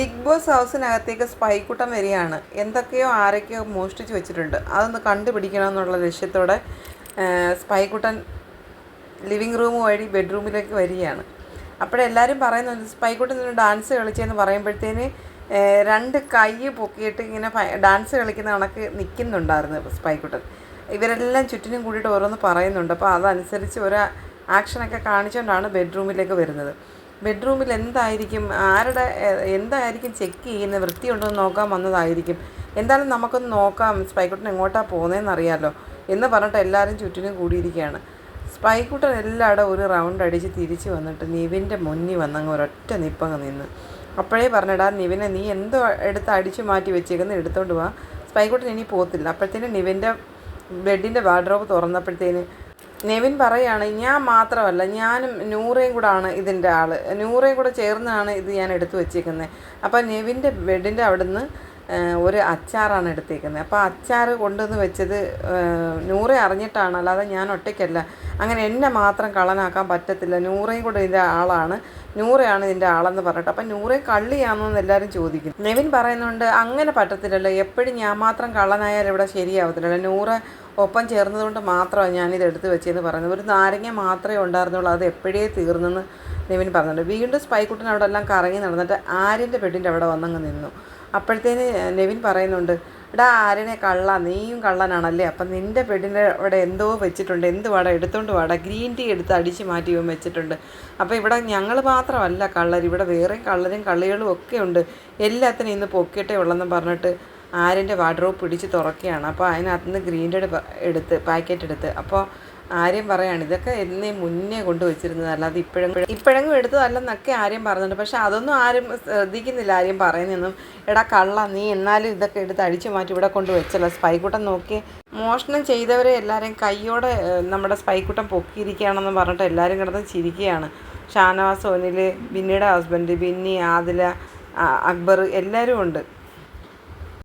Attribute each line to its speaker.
Speaker 1: Big boss ഹൗസിനകത്തേക്ക് സ്പൈക്കുട്ടൻ വരികയാണ്. എന്തൊക്കെയോ ആരൊക്കെയോ മോഷ്ടിച്ച് വെച്ചിട്ടുണ്ട്. അതൊന്ന് കണ്ടുപിടിക്കണമെന്നുള്ള ലക്ഷ്യത്തോടെ ആ, സ്പൈക്കുട്ടൻ ലിവിങ് റൂം വഴി ബെഡ്റൂമിലേക്ക് വരികയാണ്. അപ്പോഴെല്ലാവരും പറയുന്നുണ്ട് സ്പൈക്കുട്ടൻ നിന്ന് ഡാൻസ് കളിച്ചെന്ന് പറയുമ്പോഴത്തേന് രണ്ട് കൈ പൊക്കിയിട്ട് ഇങ്ങനെ ഡാൻസ് കളിക്കുന്ന കണക്ക് നിൽക്കുന്നുണ്ടായിരുന്നു സ്പൈക്കുട്ടൻ ഇവരെല്ലാം ചുറ്റിനും കൂടിയിട്ട് ഓരോന്ന് പറയുന്നുണ്ട്. അപ്പോൾ അതനുസരിച്ച് ഒരു ആക്ഷനൊക്കെ കാണിച്ചുകൊണ്ടാണ് ബെഡ്റൂമിലേക്ക് വരുന്നത്. ബെഡ്റൂമിൽ എന്തായിരിക്കും? ആരുടെ എന്തായിരിക്കും ചെക്ക് ചെയ്യുന്നത് വൃത്തിയുണ്ടോ എന്ന് നോക്കാൻ വന്നതായിരിക്കും. എന്തായാലും നമുക്കൊന്ന് നോക്കാം സ്പൈക്കുട്ടൻ എങ്ങോട്ടാണ് പോകുന്നതെന്ന് അറിയാമല്ലോ എന്ന് പറഞ്ഞിട്ട് എല്ലാവരും ചുറ്റിനും കൂടിയിരിക്കുകയാണ് സ്പൈക്കുട്ടൻ എല്ലായിടും ഒരു റൗണ്ട് അടിച്ച് തിരിച്ച് വന്നിട്ട് നിവിന്റെ മുന്നിൽ വന്നങ്ങ് ഒരൊറ്റ നിപ്പങ്ങ് നിന്ന്. അപ്പോഴേ പറഞ്ഞിടാ നിവിനെ നീ എന്തോ എടുത്ത് അടിച്ചു മാറ്റി വെച്ചേക്കുന്നത് എടുത്തോണ്ട് വാ. സ്പൈക്കുട്ടൻ ഇനി പോകത്തില്ല അപ്പോഴത്തേനും നിവിന്റെ ബെഡിന്റെ വാർഡ്രോബ് തുറന്നപ്പോഴത്തേന് നെവിൻ പറയാണ് ഞാൻ മാത്രമല്ല ഞാനും നൂറയും കൂടാണ് ഇതിന്റെ ആൾ നൂറയും കൂടെ ചേർന്നാണ് ഇത് ഞാൻ എടുത്തു വെച്ചേക്കുന്നത് അപ്പോൾ നെവിന്റെ ബെഡിന്റെ നിന്ന് ഒരു അച്ചാറാണ് എടുത്തേക്കുന്നത് അപ്പോൾ അച്ചാർ കൊണ്ടുവന്ന് വെച്ചത് നൂറെ അറിഞ്ഞിട്ടാണ് അല്ലാതെ ഞാൻ ഒറ്റയ്ക്കല്ല. അങ്ങനെ എന്നെ മാത്രം കള്ളനാക്കാൻ പറ്റത്തില്ല. നൂറയും കൂടെ ഇതിന്റെ ആളാണ്. നൂറയാണ് ഇതിന്റെ ആളെന്ന് പറഞ്ഞിട്ട്. അപ്പം നൂറെ കള്ളിയാണെന്ന് എല്ലാവരും ചോദിക്കും. നെവിൻ പറയുന്നുണ്ട് അങ്ങനെ പറ്റത്തില്ലല്ലോ. എപ്പോഴും ഞാൻ മാത്രം കള്ളനായാൽ ഇവിടെ ശരിയാവത്തില്ലല്ലോ. നൂറ് ഒപ്പം ചേർന്നതുകൊണ്ട് മാത്രമാണ് ഞാനിത് എടുത്ത് വെച്ചതെന്ന് പറയുന്നത് ഒരു നാരങ്ങ മാത്രമേ ഉണ്ടായിരുന്നുള്ളൂ. അത് എപ്പോഴേ തീർന്നെന്ന് നെവിൻ പറഞ്ഞിട്ടുണ്ട്. വീണ്ടും സ്പൈക്കുട്ടൻ അവിടെ എല്ലാം കറങ്ങി നടന്നിട്ട് ആര്യന്റെ ബെഡിന്റെ അവിടെ വന്നങ്ങ് നിന്നു. അപ്പോഴത്തേന് നെവിൻ പറയുന്നുണ്ട് എടാ ആര്യനെ കള്ള നീയും കള്ളനാണല്ലേ? അപ്പം നിന്റെ പെണ്ണിന്റെ അവിടെ എന്തോ വെച്ചിട്ടുണ്ട് എന്ത് വാടാ എടുത്തോണ്ട് വാടാ? ഗ്രീൻ ടീ എടുത്ത് അടിച്ച് മാറ്റി ഇവൻ വെച്ചിട്ടുണ്ട്. അപ്പോൾ ഇവിടെ ഞങ്ങൾ മാത്രമല്ല കള്ളർ ഇവിടെ വേറെയും കള്ളരും കള്ളികളും ഒക്കെ ഉണ്ട്. എല്ലാത്തിനും ഇന്ന് പൊക്കിയിട്ടേ ഉള്ളെന്ന് പറഞ്ഞിട്ട് ആര്യന്റെ വാർഡ്രോബ് പിടിച്ച് തുറക്കുകയാണ്. അപ്പോൾ അതിനകത്ത് നിന്ന് ഗ്രീന്റെ എടുത്ത് പാക്കറ്റ് എടുത്ത്. അപ്പോൾ ആര്യം പറയാണ് ഇതൊക്കെ എന്നേ മുന്നേ കൊണ്ടു വെച്ചിരുന്നത് അല്ലാതെ ഇപ്പോഴെങ്കിലും ഇപ്പോഴെങ്കിലും എടുത്തതല്ലെന്നൊക്കെ ആര്യം പറഞ്ഞിട്ടുണ്ട്. പക്ഷെ അതൊന്നും ആരും ശ്രദ്ധിക്കുന്നില്ല ആര്യം പറയുന്നൊന്നും എടാ കള്ള നീ എന്നാലും ഇതൊക്കെ എടുത്ത് അടിച്ചു മാറ്റി ഇവിടെ കൊണ്ട് വെച്ചല്ല. സ്പൈക്കൂട്ടം നോക്കി. മോഷണം ചെയ്തവരെ എല്ലാവരെയും കൈയോടെ നമ്മുടെ സ്പൈക്കൂട്ടം പൊക്കിയിരിക്കുകയാണെന്ന് പറഞ്ഞിട്ട് എല്ലാവരും കിടന്ന് ചിരിക്കുകയാണ്. ഷാനവാസ് ഒനിൽ ബിന്നിയുടെ ഹസ്ബൻഡ് ബിന്നി ആദില അക്ബർ എല്ലാവരും ഉണ്ട്.